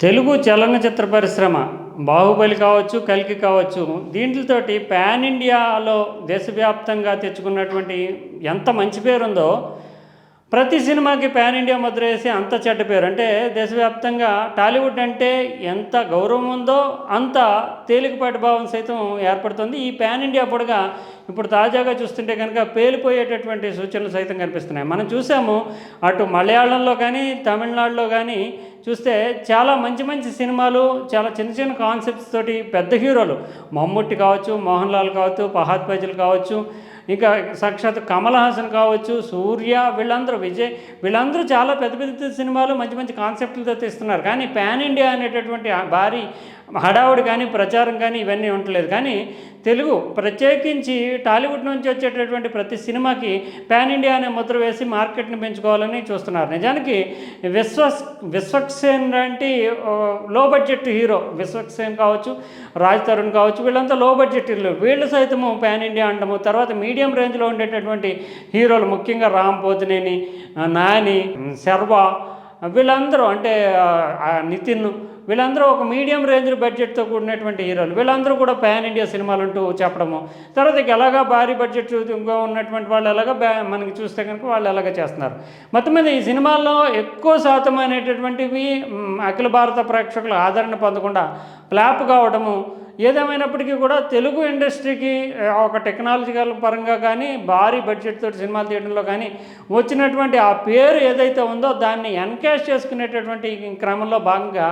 తెలుగు చలనచిత్ర పరిశ్రమ బాహుబలి కావచ్చు కల్కి కావచ్చు దీంట్లతోటి పాన్ ఇండియాలో దేశవ్యాప్తంగా తెచ్చుకున్నటువంటి ఎంత మంచి పేరు ఉందో ప్రతి సినిమాకి పాన్ ఇండియా ముద్ర వేసి అంత చెడ్డ పేరు. అంటే దేశవ్యాప్తంగా టాలీవుడ్ అంటే ఎంత గౌరవం ఉందో అంత తేలికపాటి భావం సైతం ఏర్పడుతుంది. ఈ పాన్ ఇండియా పొడగా ఇప్పుడు తాజాగా చూస్తుంటే కనుక పేలిపోయేటటువంటి సూచనలు సైతం కనిపిస్తున్నాయి. మనం చూసాము అటు మలయాళంలో కానీ తమిళనాడులో కానీ చూస్తే చాలా మంచి మంచి సినిమాలు చాలా చిన్న చిన్న కాన్సెప్ట్స్ తోటి పెద్ద హీరోలు. మమ్ముట్టి కావచ్చు మోహన్ లాల్ కావచ్చు ఫహాద్ ఫజల్ కావచ్చు ఇంకా సాక్షాత్ కమల్ హాసన్ కావచ్చు సూర్య వీళ్ళందరూ విజయ్ వీళ్ళందరూ చాలా పెద్ద పెద్ద సినిమాలు మంచి మంచి కాన్సెప్ట్లతో తీస్తున్నారు. కానీ పాన్ ఇండియా అనేటటువంటి భారీ హడావుడి కానీ ప్రచారం కానీ ఇవన్నీ ఉండలేదు. కానీ తెలుగు ప్రత్యేకించి టాలీవుడ్ నుంచి వచ్చేటటువంటి ప్రతి సినిమాకి పాన్ ఇండియా అనే ముద్ర వేసి మార్కెట్ని పెంచుకోవాలని చూస్తున్నారు. నిజానికి విశ్వస్ విశ్వక్సేన్ లాంటి లో బడ్జెట్ హీరో విశ్వక్సేన్ కావచ్చు రాజ్ తరుణ్ కావచ్చు వీళ్ళంతా లో బడ్జెట్ హీరోలు. వీళ్ళు సైతము పాన్ ఇండియా అంటాము. తర్వాత మీడియం రేంజ్లో ఉండేటటువంటి హీరోలు ముఖ్యంగా రామ్ పోతినేని నాని శర్వా వీళ్ళందరూ అంటే నితిన్ వీళ్ళందరూ ఒక మీడియం రేంజ్ బడ్జెట్తో కూడినటువంటి హీరోలు. వీళ్ళందరూ కూడా ప్యాన్ ఇండియా సినిమాలు అంటూ చెప్పడము. తర్వాత ఇక ఎలాగా భారీ బడ్జెట్ ఉన్నటువంటి వాళ్ళు ఎలాగా బ్యా మనకి చూస్తే కనుక వాళ్ళు ఎలాగ చేస్తున్నారు. మొత్తం మీద ఈ సినిమాల్లో ఎక్కువ శాతం అనేటటువంటివి అఖిల భారత ప్రేక్షకుల ఆదరణ పొందకుండా ఫ్లాప్ కావడము ఏదేమైనప్పటికీ కూడా తెలుగు ఇండస్ట్రీకి ఒక టెక్నాలజికల్ పరంగా కానీ భారీ బడ్జెట్ తోటి సినిమాలు తీయడంలో కానీ వచ్చినటువంటి ఆ పేరు ఏదైతే ఉందో దాన్ని ఎన్కాష్ చేసుకునేటటువంటి క్రమంలో భాగంగా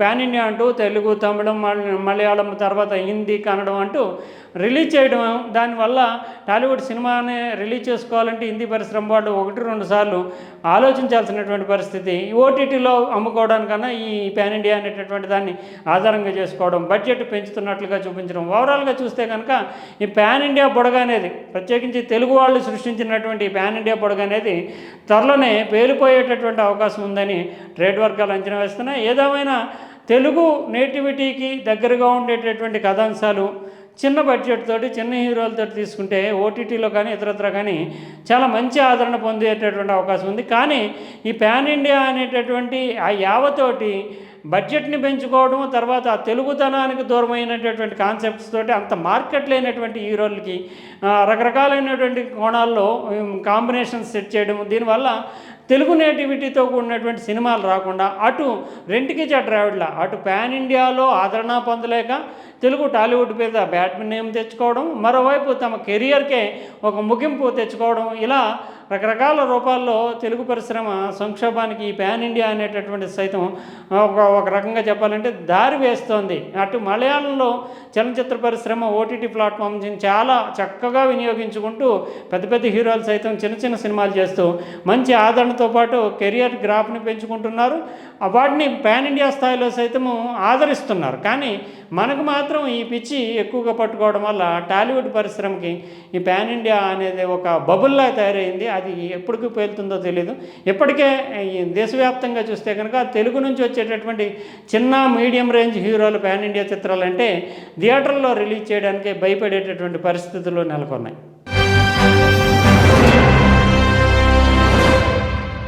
పాన్ ఇండియా అంటూ తెలుగు తమిళం మల- మలయాళం తర్వాత హిందీ కన్నడం అంటూ రిలీజ్ చేయడం దానివల్ల టాలీవుడ్ సినిమాని రిలీజ్ చేసుకోవాలంటే హిందీ పరిశ్రమ వాళ్ళు ఒకటి రెండు సార్లు ఆలోచించాల్సినటువంటి పరిస్థితి. ఓటీటీలో అమ్ముకోవడానికన్నా ఈ పాన్ ఇండియా అనేటటువంటి దాన్ని ఆధారంగా చేసుకోవడం బడ్జెట్ పెంచుతూ పెంచుతున్నట్లుగా చూపించడం. ఓవరాల్గా చూస్తే కనుక ఈ పాన్ ఇండియా బుడగ అనేది ప్రత్యేకించి తెలుగు వాళ్ళు సృష్టించినటువంటి ఈ పాన్ ఇండియా బుడగ అనేది త్వరలోనే పేలిపోయేటటువంటి అవకాశం ఉందని ట్రేడ్ వర్గాలు అంచనా వేస్తున్నాయి. ఏదేమైనా తెలుగు నేటివిటీకి దగ్గరగా ఉండేటటువంటి కథాంశాలు చిన్న బడ్జెట్ తోటి చిన్న హీరోలతో తీసుకుంటే ఓటీటీలో కానీ ఇతరత్ర కానీ చాలా మంచి ఆదరణ పొందేటటువంటి అవకాశం ఉంది. కానీ ఈ పాన్ ఇండియా అనేటటువంటి ఆ యావతోటి బడ్జెట్ని పెంచుకోవడం తర్వాత ఆ తెలుగుతనానికి దూరమైనటువంటి కాన్సెప్ట్స్ తోటి అంత మార్కెట్ లేనటువంటి హీరోలకి రకరకాలైనటువంటి కోణాల్లో కాంబినేషన్స్ సెట్ చేయడం దీనివల్ల తెలుగు నేటివిటీతో కూడినటువంటి సినిమాలు రాకుండా అటు రెంటికి చట్రావిడ్లా అటు పాన్ ఇండియాలో ఆదరణ పొందలేక తెలుగు టాలీవుడ్ మీద బ్యాట్మెన్ నేమ్ తెచ్చుకోవడం మరోవైపు తమ కెరియర్కే ఒక ముగింపు తెచ్చుకోవడం ఇలా రకరకాల రూపాల్లో తెలుగు పరిశ్రమ సంక్షోభానికి ఈ పాన్ ఇండియా అనేటటువంటి సైతం ఒక ఒక రకంగా చెప్పాలంటే దారి వేస్తోంది. అటు మలయాళంలో చలనచిత్ర పరిశ్రమ ఓటీటీ ప్లాట్ఫామ్స్ చాలా చక్కగా వినియోగించుకుంటూ పెద్ద పెద్ద హీరోలు సైతం చిన్న చిన్న సినిమాలు చేస్తూ మంచి ఆదరణతో పాటు కెరియర్ గ్రాఫ్ని పెంచుకుంటున్నారు. వాటిని పాన్ ఇండియా స్థాయిలో సైతము ఆదరిస్తున్నారు. కానీ మనకు మాత్రం ఈ పిచ్చి ఎక్కువగా పట్టుకోవడం వల్ల టాలీవుడ్ పరిశ్రమకి ఈ పాన్ ఇండియా అనేది ఒక బబుల్లా తయారైంది. అది ఎప్పటికి పేలుతుందో తెలియదు ఇప్పటికే ఈ దేశవ్యాప్తంగా చూస్తే కనుక తెలుగు నుంచి వచ్చేటటువంటి చిన్న మీడియం రేంజ్ హీరోలు పాన్ ఇండియా చిత్రాలంటే థియేటర్లో రిలీజ్ చేయడానికి భయపడేటటువంటి పరిస్థితులు నెలకొన్నాయి.